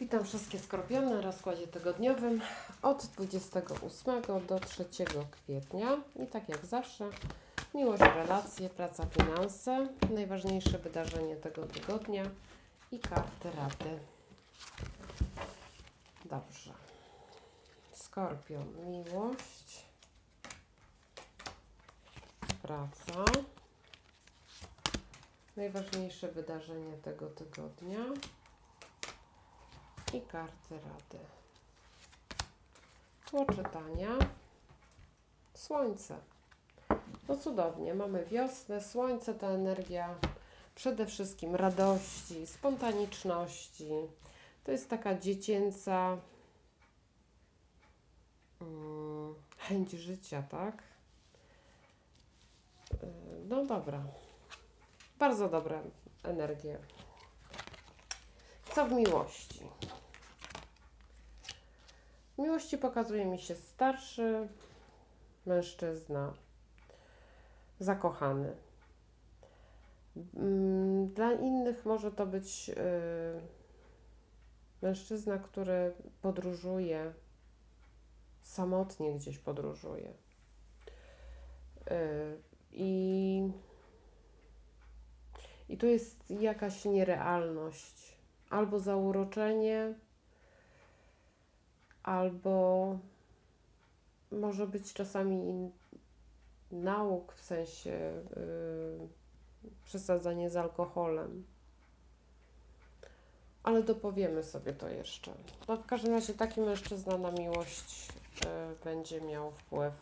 Witam wszystkie skorpiony na rozkładzie tygodniowym od 28 do 3 kwietnia. I tak jak zawsze, miłość, relacje, praca, finanse, najważniejsze wydarzenie tego tygodnia i karty rady. Dobrze. Skorpion, miłość, praca, najważniejsze wydarzenie tego tygodnia i karty rady. Tło czytania. Słońce. No cudownie, mamy wiosnę. Słońce to energia przede wszystkim radości, spontaniczności. To jest taka dziecięca mm, chęć życia, tak? No dobra. Bardzo dobre energie. Co w miłości? Miłości pokazuje mi się starszy mężczyzna, zakochany. Mm, Dla innych może to być y, mężczyzna, który podróżuje, samotnie gdzieś podróżuje. Y, I, I tu jest jakaś nierealność, albo zauroczenie, albo może być czasami nauk w sensie yy, przesadzanie z alkoholem. Ale dopowiemy sobie to jeszcze. No w każdym razie taki mężczyzna na miłość yy, będzie miał wpływ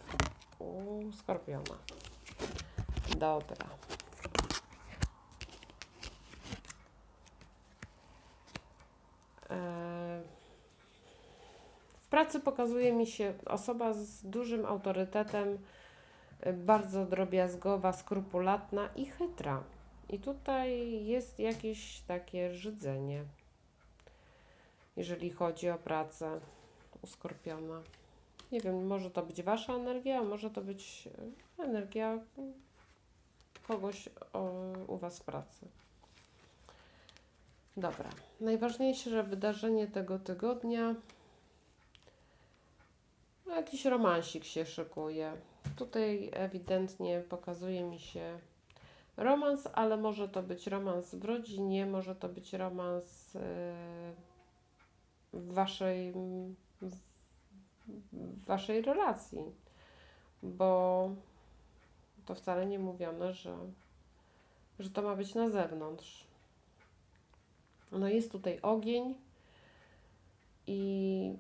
u skorpiona. Dobra. Pracy pokazuje mi się osoba z dużym autorytetem, y, bardzo drobiazgowa, skrupulatna i chytra. I tutaj jest jakieś takie rzydzenie, jeżeli chodzi o pracę u skorpiona. Nie wiem, może to być Wasza energia, a może to być y, energia kogoś o, u Was w pracy. Dobra. Najważniejsze wydarzenie tego tygodnia. No, jakiś romansik się szykuje. Tutaj ewidentnie pokazuje mi się romans, ale może to być romans w rodzinie, może to być romans yy, w waszej, w waszej relacji, bo to wcale nie mówione, że, że to ma być na zewnątrz. No jest tutaj ogień i,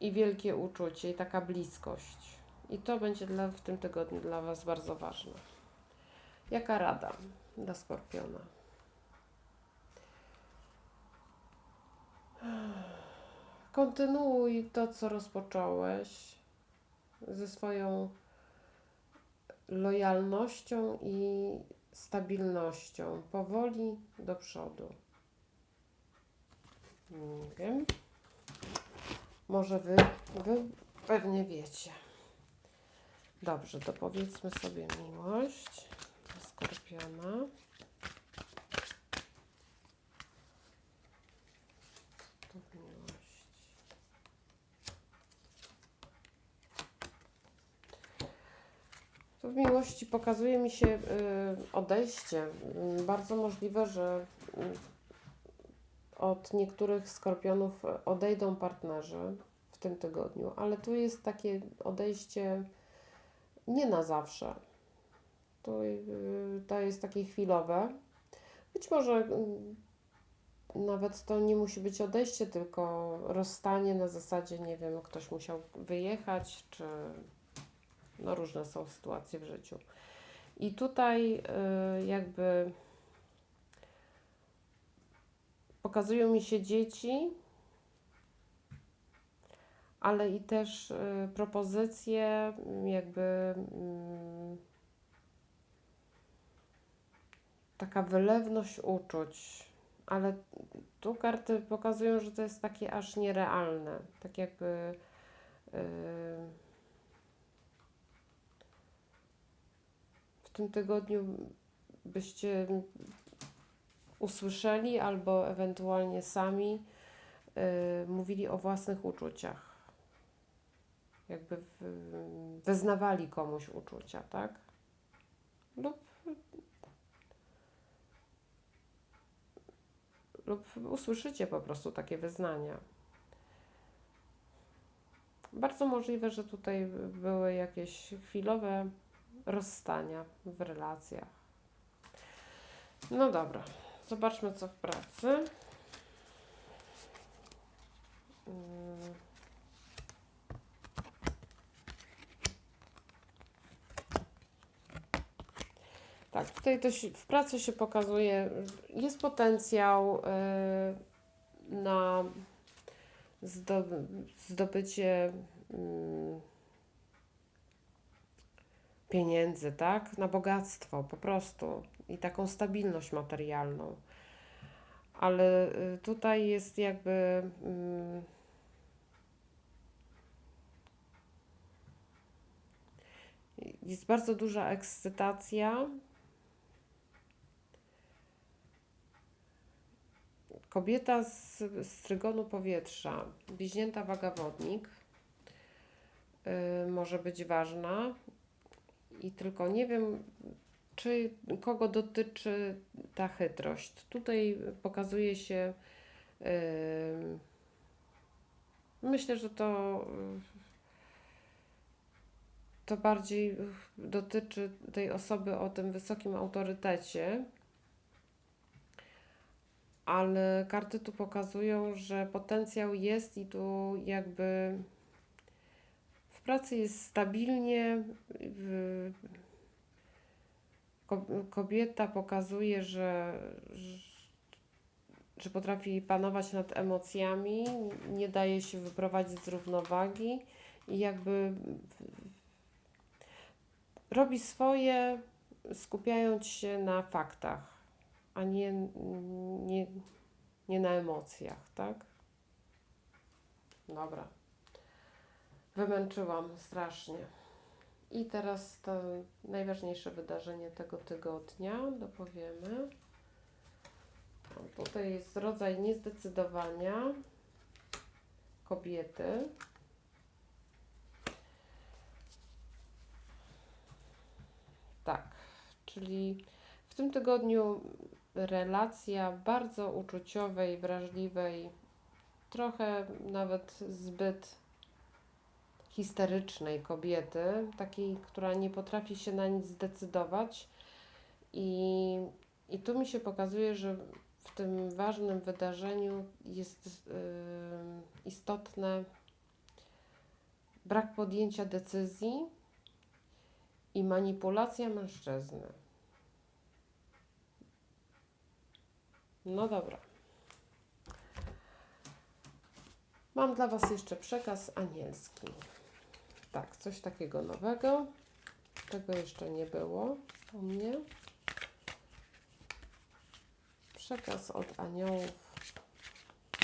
i wielkie uczucie, i taka bliskość. I to będzie dla, w tym tygodniu dla Was bardzo ważne. Jaka rada dla Skorpiona? Kontynuuj to, co rozpocząłeś ze swoją lojalnością i stabilnością, powoli do przodu. Nie. Może wy, wy pewnie wiecie. Dobrze, to powiedzmy sobie miłość dla skorpiona. To miłość. Tu w miłości pokazuje mi się y, odejście. Bardzo możliwe, że y, od niektórych skorpionów odejdą partnerzy w tym tygodniu, ale tu jest takie odejście nie na zawsze. To, y, to jest takie chwilowe. Być może y, nawet to nie musi być odejście, tylko rozstanie na zasadzie, nie wiem, ktoś musiał wyjechać, czy no różne są sytuacje w życiu. I tutaj y, jakby pokazują mi się dzieci, ale i też y, propozycje, mm, jakby mm, taka wylewność uczuć, ale tu karty pokazują, że to jest takie aż nierealne, tak jakby y, w tym tygodniu byście usłyszeli albo ewentualnie sami y, mówili o własnych uczuciach. Jakby w, wyznawali komuś uczucia, tak? Lub, lub usłyszycie po prostu takie wyznania. Bardzo możliwe, że tutaj były jakieś chwilowe rozstania w relacjach. No dobra, zobaczmy co w pracy. Mm. Tak, tutaj też w pracy się pokazuje, jest potencjał y, na zdoby, zdobycie mm, pieniędzy, tak? Na bogactwo po prostu i taką stabilność materialną. Ale y, tutaj jest jakby. mm, Jest bardzo duża ekscytacja. Kobieta z, z trygonu powietrza, bliźnięta wagawodnik, y, może być ważna. I tylko nie wiem, czy kogo dotyczy ta chytrość. Tutaj pokazuje się. y, myślę, że to. y, To bardziej dotyczy tej osoby o tym wysokim autorytecie. Ale karty tu pokazują, że potencjał jest i tu jakby w pracy jest stabilnie. ko- Kobieta pokazuje, że, że potrafi panować nad emocjami, nie daje się wyprowadzić z równowagi i jakby robi swoje, skupiając się na faktach, a nie, nie, nie na emocjach, tak? Dobra. Wymęczyłam strasznie. I teraz to najważniejsze wydarzenie tego tygodnia dopowiemy. Tutaj jest rodzaj niezdecydowania kobiety. Tak, czyli w tym tygodniu relacja bardzo uczuciowej, wrażliwej, trochę nawet zbyt histerycznej kobiety, takiej, która nie potrafi się na nic zdecydować. I, i tu mi się pokazuje, że w tym ważnym wydarzeniu jest yy, istotne brak podjęcia decyzji i manipulacja mężczyzny. No dobra. Mam dla Was jeszcze przekaz anielski. Tak, coś takiego nowego. Tego jeszcze nie było u mnie. Przekaz od aniołów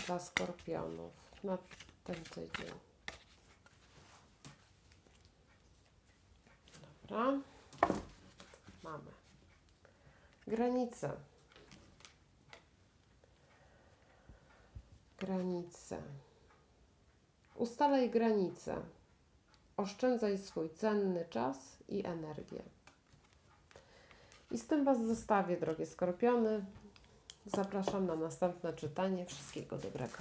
dla skorpionów na ten tydzień. Dobra. Mamy. Granice. Granice. Ustalaj granice. Oszczędzaj swój cenny czas i energię. I z tym Was zostawię, drogie skorpiony. Zapraszam na następne czytanie. Wszystkiego dobrego.